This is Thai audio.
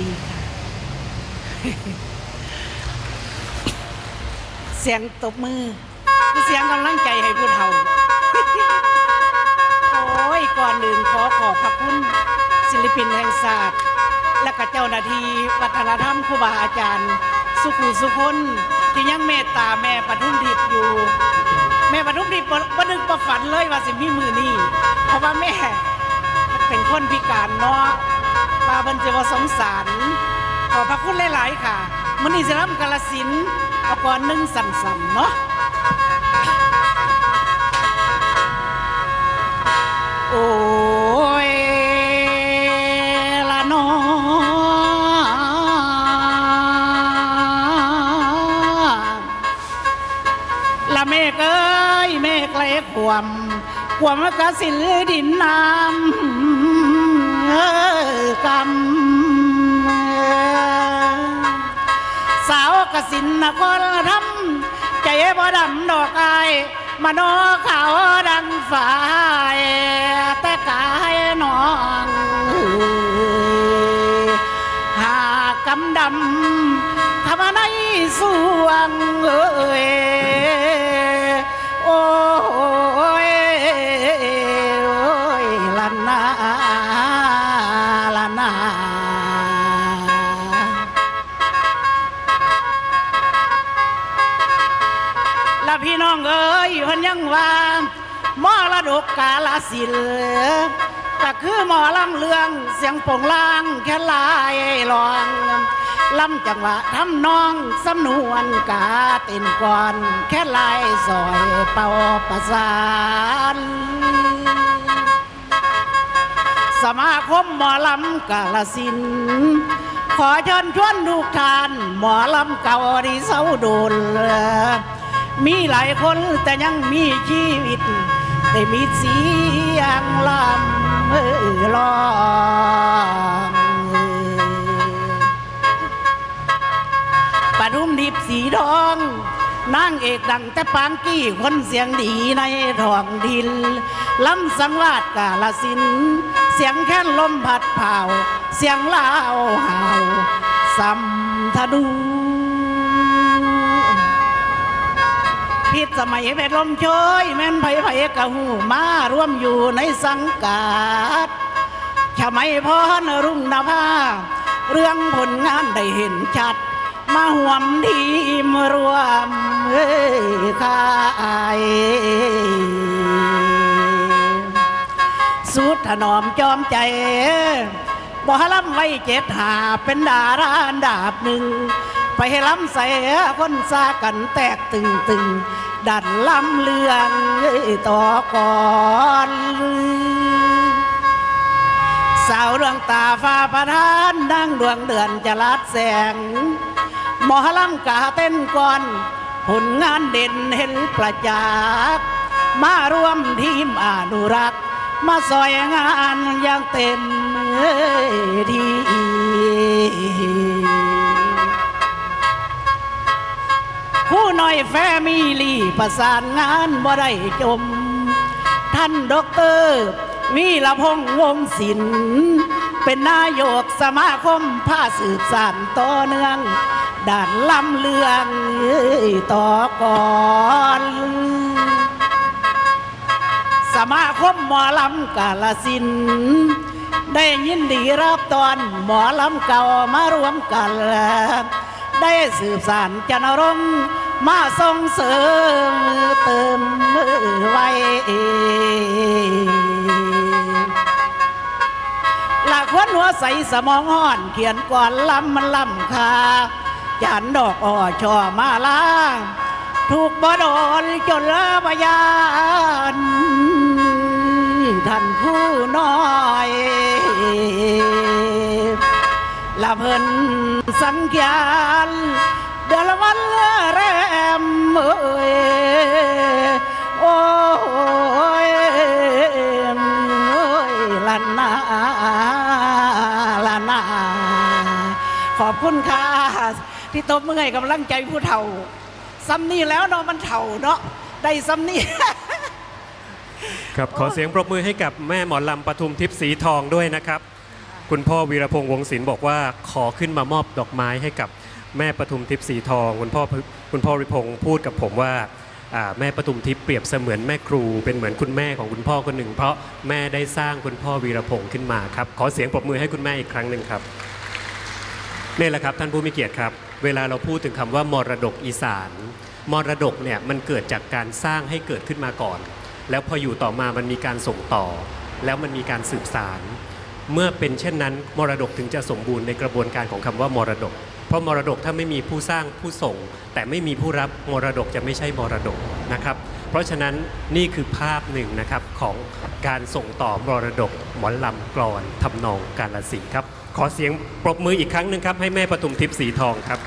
ดีค่ะ เสียงตบมือคือเสียงกำลังใจให้ผู้เฒ่า โอ้ย ก่อนอื่นขอขอบพระคุณ ศิลปินแห่งศาสตร์ และก็เจ้าหน้าที่วัฒนธรรมครูบาอาจารย์ สุขุสุคนที่ยังเมตตาแม่ปทุมทิพย์อยู่ แม่ปทุมทิพย์บ่บ่นึกบ่ฝันเลยว่าสิมีมือนี้เพราะว่าแม่เป็นคนพิการเนาะ ปาเพิ่นจะว่าสงสารขอบพระคุณหลาย ๆ ค่ะมื้อนี้สิรำกาลสินเอาก่อนหนึ่งสั่นๆเนาะโอ้ยละนอละเมฆเอ้ยเมฆไหลความความกระสิลดินน้ำ เอ้อกำสาวกสินนครทำใจบ่ดำดอกไอมาโนขาวดังฝ่ายแต่กายน้องหากกำดำทำในสวงเอ้ยโอ้ย องเอ้ยเพิ่นยังว่ามรดกกาลสินธุ์ก็คือหมอลำเลืองเสียงโป่งลางแค่ลายลองลำจังหวะทำนองสำนวนกาต้นก่อน แค่ลายซอยเป่าประสานสมาคมหมอลำกาลสิน ขอเชิญชวนทุกท่าน หมอลำเก่าที่เศร้าโดน มีหลายคนแต่ยังมีชีวิต ได้มีเสียงลำเออลองปทุมดิบสีทองนางเอกดังแต่ปางกี้คนเสียงดีในท้องดินลำสังวาดกาลสิน เสียงแค่นลมพัดเผาเสียงลาวหาวสัมทดู สมัยเพชรลมโชยแม่นไผไผกะหูมาร่วมอยู่ในสังกัดชมัยพรรุ่งนภาเรื่องผลงานได้เห็นชัด มาห่วมทีมรวมเอ้ยค่ายสุดถนอมจอมใจบ่ล้ำไว้เจ็ดหาเป็นดาราอันดาบหนึ่ง ไปให้ล้ำใส่คนซากันแตกตึงตึงดันล้ำเลืองต่อก่อนสาวดวงตาฟ้าประทานดังดวงเดือนจะลัดแสง หมอลำกาเต้นก่อนผลงานเด่นเห็นประจักษ์มาร่วมทีมอนุรักษ์ มาซอยงานอย่างเต็มที่ ผู้น้อยแฟมิลี่ประสานงานบ่ได้จม ท่านด็อกเตอร์วีรพงษ์วงศิลป์เป็นนายกสมาคมผ้าสืบสานต่อเนื่อง ด่านลำเลืองต่อก่อนสมาคมหมอลำกาลสิน ได้ยินดีรับตอนหมอลำเก่ามารวมกัน ได้สืบสานจนรงมาส่งเสริมเติมมือไว้ละควนหัวใสสมองห่อนเขียนก่อนลำมันลำคาจานดอกอ่อช่อมาลาถูกบ่โดนจนละบยานท่านผู้น้อยละเพิ่น สังขารเดลวันแรมเอ้ยโอ้ยโอ้ยลันนาลันนาขอบคุณค่ะที่ตบมือให้กำลังใจผู้เฒ่าซ้ำนี่แล้วเนาะมันเฒ่าเนาะได้ซ้ำนี่ครับขอเสียงปรบมือให้กับแม่หมอลำปทุมทิพย์สีทองด้วยนะครับ คุณพ่อวีรพงษ์วงศิลป์บอกว่าขอขึ้นมามอบดอกไม้ให้กับแม่ปทุมทิพย์สีทอง คุณพ่อคุณพ่อวิรพงษ์พูดกับผมว่าแม่ปทุมทิพย์เปรียบเสมือนแม่ครู เป็นเหมือนคุณแม่ของคุณพ่อคนหนึ่ง เพราะแม่ได้สร้างคุณพ่อวีรพงษ์ขึ้นมาครับขอเสียงปรบมือให้คุณแม่อีกครั้งหนึ่งครับนี่แหละครับท่านผู้มีเกียรติครับ เวลาเราพูดถึงคำว่ามรดกอีสาน มรดกเนี่ยมันเกิดจากการสร้างให้เกิดขึ้นมาก่อน แล้วพออยู่ต่อมามันมีการส่งต่อ แล้วมันมีการสืบสาร เมื่อเป็นเช่นนั้นมรดกถึงจะสมบูรณ์ในกระบวนการของคำว่ามรดก เพราะมรดกถ้าไม่มีผู้สร้างผู้ส่ง แต่ไม่มีผู้รับมรดกจะไม่ใช่มรดกนะครับ เพราะฉะนั้นนี่คือภาพหนึ่งนะครับของการส่งต่อมรดกหมอนลำกรอนทำนองกาลสินครับ ขอเสียงปรบมืออีกครั้งหนึ่งครับให้แม่ปทุมทิพย์สีทองครับ